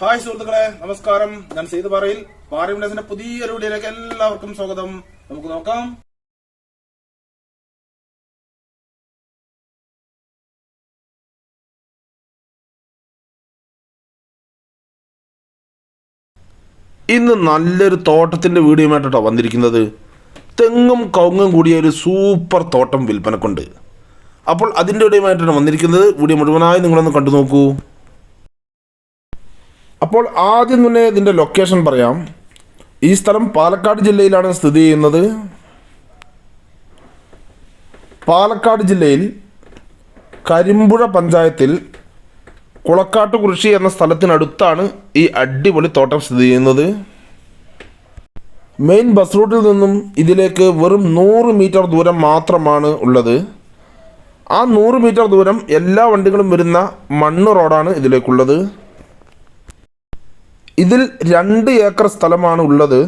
Hi സുഹൃത്തുക്കളെ നമസ്കാരം. ഞാൻ സെയ്ത് പാറയിൽ പാറയുടെ പുതിയൊരു വീഡിയോയിലേക്ക് എല്ലാവർക്കും സ്വാഗതം. നമുക്ക് നോക്കാം. ഇന്ന് നല്ലൊരു തോട്ടത്തിന്റെ വീഡിയോമായിട്ടോ വന്നിരിക്കുന്നത്. തെങ്ങും കൗങ്ങും കൂടിയ ഒരു സൂപ്പർ തോട്ടം വിൽപ്പനക്കുണ്ട്. അപ്പോൾ അതിന്റെ ഇടയുമായിട്ടാണ് വന്നിരിക്കുന്നത്. വീഡിയോ മുഴുവനായി നിങ്ങളൊന്ന് കണ്ടു നോക്കൂ. അപ്പോൾ ആദ്യം തന്നെ ഇതിന്റെ ലൊക്കേഷൻ പറയാം. ഈ സ്ഥലം പാലക്കാട് ജില്ലയിലാണ് സ്ഥിതി ചെയ്യുന്നത്. പാലക്കാട് ജില്ലയിൽ കരിമ്പുഴ പഞ്ചായത്തിൽ കുളക്കാട്ട് കൃഷി എന്ന സ്ഥലത്തിനടുത്താണ് ഈ അടിപൊളി തോട്ടം സ്ഥിതി ചെയ്യുന്നത്. മെയിൻ ബസ് റൂട്ടിൽ നിന്നും ഇതിലേക്ക് വെറും നൂറ് മീറ്റർ ദൂരം മാത്രമാണ് ഉള്ളത്. ആ നൂറ് മീറ്റർ ദൂരം എല്ലാ വണ്ടികളും വരുന്ന മണ്ണ് റോഡാണ് ഇതിലേക്കുള്ളത്. ഇതിൽ രണ്ട് ഏക്കർ സ്ഥലമാണ് ഉള്ളത്.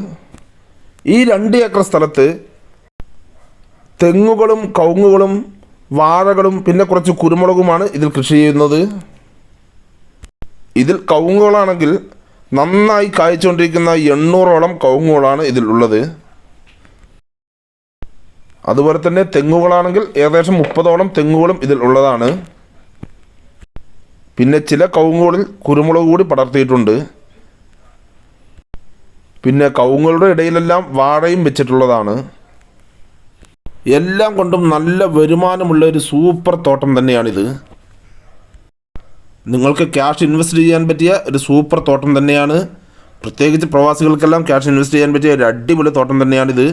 ഈ രണ്ട് ഏക്കർ സ്ഥലത്ത് തെങ്ങുകളും കവുങ്ങുകളും വാഴകളും പിന്നെ കുറച്ച് കുരുമുളകുമാണ് ഇതിൽ കൃഷി ചെയ്യുന്നത്. ഇതിൽ കവുങ്ങുകളാണെങ്കിൽ നന്നായി കായ്ച്ചുകൊണ്ടിരിക്കുന്ന എണ്ണൂറോളം കവുങ്ങുകളാണ് ഇതിൽ ഉള്ളത്. അതുപോലെ തന്നെ തെങ്ങുകളാണെങ്കിൽ ഏകദേശം മുപ്പതോളം തെങ്ങുകളും ഇതിൽ ഉള്ളതാണ്. പിന്നെ ചില കവുങ്ങുകളിൽ കുരുമുളക് കൂടി പടർത്തിയിട്ടുണ്ട്. പിന്നെ കവുങ്ങളുടെ ഇടയിലെല്ലാം വാഴയും വെച്ചിട്ടുള്ളതാണ്. എല്ലാം കൊണ്ടും നല്ല വരുമാനമുള്ള ഒരു സൂപ്പർ തോട്ടം തന്നെയാണിത്. നിങ്ങൾക്ക് ക്യാഷ് ഇൻവെസ്റ്റ് ചെയ്യാൻ പറ്റിയ ഒരു സൂപ്പർ തോട്ടം തന്നെയാണ്. പ്രത്യേകിച്ച് പ്രവാസികൾക്കെല്ലാം ക്യാഷ് ഇൻവെസ്റ്റ് ചെയ്യാൻ പറ്റിയ ഒരു അടിപൊളി തോട്ടം തന്നെയാണിത്.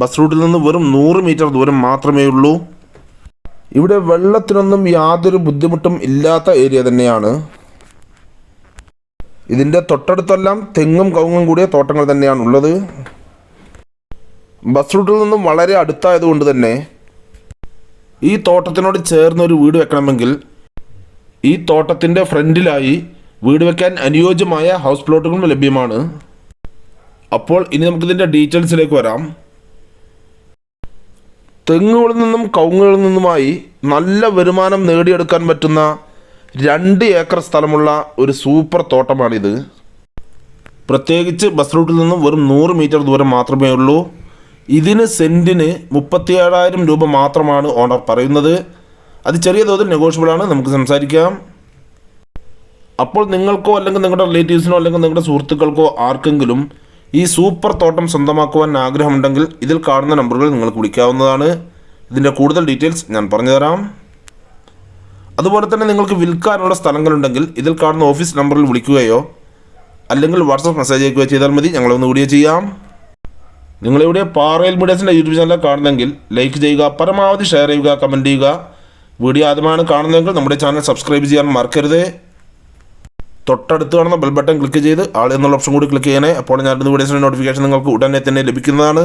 ബസ് റൂട്ടിൽ നിന്ന് വെറും നൂറ് മീറ്റർ ദൂരം മാത്രമേ ഉള്ളൂ. ഇവിടെ വെള്ളത്തിനൊന്നും യാതൊരു ബുദ്ധിമുട്ടും ഇല്ലാത്ത ഏരിയ തന്നെയാണ്. ഇതിന്റെ തൊട്ടടുത്തെല്ലാം തെങ്ങും കവുങ്ങും കൂടിയ തോട്ടങ്ങൾ തന്നെയാണ് ഉള്ളത് ബസ് റൂട്ടിൽ നിന്നും വളരെ അടുത്തായതുകൊണ്ട് തന്നെ ഈ തോട്ടത്തിനോട് ചേർന്ന് ഒരു വീട് വെക്കണമെങ്കിൽ ഈ തോട്ടത്തിന്റെ ഫ്രണ്ടിലായി വീട് വെക്കാൻ അനുയോജ്യമായ ഹൗസ് പ്ലോട്ടുകളും ലഭ്യമാണ്. അപ്പോൾ ഇനി നമുക്കിതിന്റെ ഡീറ്റെയിൽസിലേക്ക് വരാം. തെങ്ങുകളിൽ നിന്നും കവുങ്ങുകളിൽ നിന്നുമായി നല്ല വരുമാനം നേടിയെടുക്കാൻ പറ്റുന്ന രണ്ട് ഏക്കർ സ്ഥലമുള്ള ഒരു സൂപ്പർ തോട്ടമാണിത്. പ്രത്യേകിച്ച് ബസ് റൂട്ടിൽ നിന്നും വെറും നൂറ് മീറ്റർ ദൂരം മാത്രമേ ഉള്ളൂ. ഇതിന് സെന്റിന് മുപ്പത്തി ഏഴായിരം രൂപ മാത്രമാണ് ഓണർ പറയുന്നത്. അത് ചെറിയ തോതിൽ നെഗോഷ്യബിൾ ആണ് നമുക്ക് സംസാരിക്കാം. അപ്പോൾ നിങ്ങൾക്കോ അല്ലെങ്കിൽ നിങ്ങളുടെ റിലേറ്റീവ്സിനോ അല്ലെങ്കിൽ നിങ്ങളുടെ സുഹൃത്തുക്കൾക്കോ ആർക്കെങ്കിലും ഈ സൂപ്പർ തോട്ടം സ്വന്തമാക്കുവാൻ ആഗ്രഹമുണ്ടെങ്കിൽ ഇതിൽ കാണുന്ന നമ്പറുകൾ നിങ്ങൾക്ക് വിളിക്കാവുന്നതാണ്. ഇതിന്റെ കൂടുതൽ ഡീറ്റെയിൽസ് ഞാൻ പറഞ്ഞുതരാം. അതുപോലെ തന്നെ നിങ്ങൾക്ക് വിൽക്കാനുള്ള സ്ഥലങ്ങളുണ്ടെങ്കിൽ ഇതിൽ കാണുന്ന ഓഫീസ് നമ്പറിൽ വിളിക്കുകയോ അല്ലെങ്കിൽ വാട്സപ്പ് മെസ്സേജ് അയക്കുകയോ ചെയ്താൽ മതി. ഞങ്ങളൊന്ന് വീഡിയോ ചെയ്യാം. നിങ്ങളിവിടെ പാറയിൽ മീഡിയസിന്റെ യൂട്യൂബ് ചാനൽ കാണുന്നെങ്കിൽ ലൈക്ക് ചെയ്യുക പരമാവധി ഷെയർ ചെയ്യുക കമന്റ് ചെയ്യുക. വീഡിയോ ആദ്യമാണ് കാണുന്നതെങ്കിൽ നമ്മുടെ ചാനൽ സബ്സ്ക്രൈബ് ചെയ്യാൻ മറക്കരുത്. തൊട്ടടുത്ത് കാണുന്ന ബെൽ ബട്ടൺ ക്ലിക്ക് ചെയ്ത് ആൾ എന്നുള്ള ഓപ്ഷൻ കൂടി ക്ലിക്ക് ചെയ്യണേ. അപ്പോൾ ഞാൻ വീഡിയോസിന്റെ നോട്ടിഫിക്കേഷൻ നിങ്ങൾക്ക് ഉടനെ തന്നെ ലഭിക്കുന്നതാണ്.